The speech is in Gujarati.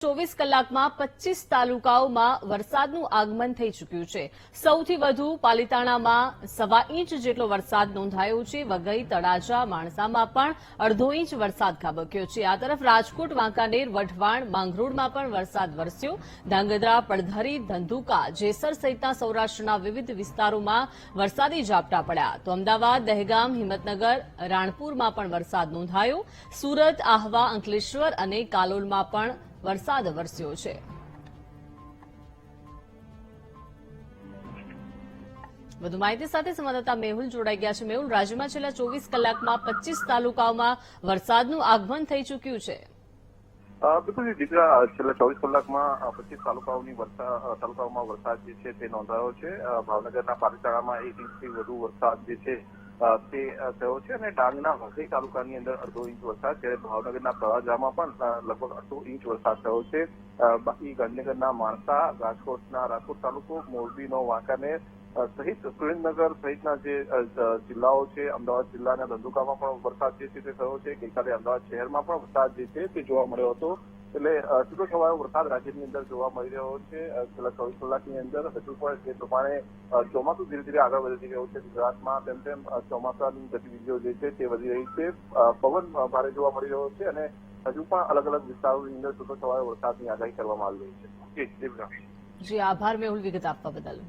ચોવીસ કલાકમાં પચીસ તાલુકાઓમાં વરસાદનું આગમન થઈ ચૂક્યું છે. સૌથી વધુ પાલીતાણામાં સવા ઇંચ જેટલો વરસાદ નોંધાયો છે. વઘઈ, તળાજા, માણસામાં પણ અડધો ઇંચ વરસાદ ખાબક્યો છે. આ તરફ રાજકોટ, વાંકાનેર, વઢવાણ, માંગરોળમાં પણ વરસાદ વરસ્યો. ધાંગધ્રા, પડધરી, ધંધુકા, જેસર સહિતના સૌરાષ્ટ્રના વિવિધ વિસ્તારોમાં વરસાદી ઝાપટા પડ્યા. તો અમદાવાદ, દહેગામ, હિંમતનગર, રાણપુરમાં પણ વરસાદ નોંધાયો. સુરત, આહવા, અંકલેશ્વર અને કાલોલમાં પણ વરસાદ વરસ્યો છે. વધુ માહિતી સાથે સંવાદદાતા મેહુલ જોડાઈ ગયા છે. મેહુલ, રાજ્યમાં છેલ્લા ચોવીસ કલાકમાં પચીસ તાલુકાઓમાં વરસાદનું આગમન થઈ ચૂક્યું છે. બિલકુલ દીકરા છેલ્લા ચોવીસ કલાકમાં પચીસ તાલુકાઓની વરસાદ તાલુકાઓમાં વરસાદ જે છે તે નોંધાયો છે. ભાવનગરના પાલીતાણામાં એક ઇંચથી વધુ વરસાદ જે છે તે થયો છે અને ડાંગના વઘઈ તાલુકાની અંદર અડધો ઇંચ વરસાદ જ્યારે ભાવનગરના તળાજામાં પણ લગભગ અડધો ઇંચ વરસાદ થયો છે. બાકી ગાંધીનગરના માણસા, રાજકોટના રાજકોટ તાલુકો, મોરબીનો વાંકાને સહિત સુરેન્દ્રનગર સહિતના જે જિલ્લાઓ છે, અમદાવાદ જિલ્લાના ધંધુકામાં પણ વરસાદ જે છે તે થયો છે. ગઈકાલે અમદાવાદ શહેરમાં પણ વરસાદ જે છે તે જોવા મળ્યો હતો. એટલે છૂટોછવાયો છૂટો છવાયો વરસાદ રાજ્યની અંદર જોવા મળી રહ્યો છે. છેલ્લા ચોવીસ કલાકની અંદર હજુ પણ જે પ્રમાણે ચોમાસું ધીરે ધીરે આગળ વધી રહ્યું છે ગુજરાતમાં, તેમ તેમ ચોમાસાની ગતિવિધિઓ જે છે તે વધી રહી છે. પવન ભારે જોવા મળી રહ્યો છે અને હજુ પણ અલગ અલગ વિસ્તારોની અંદર છૂટોછવાયો વરસાદની આગાહી કરવામાં આવી રહી છે. જી, આભાર. મેહુલ વિગત આપવા બદલ.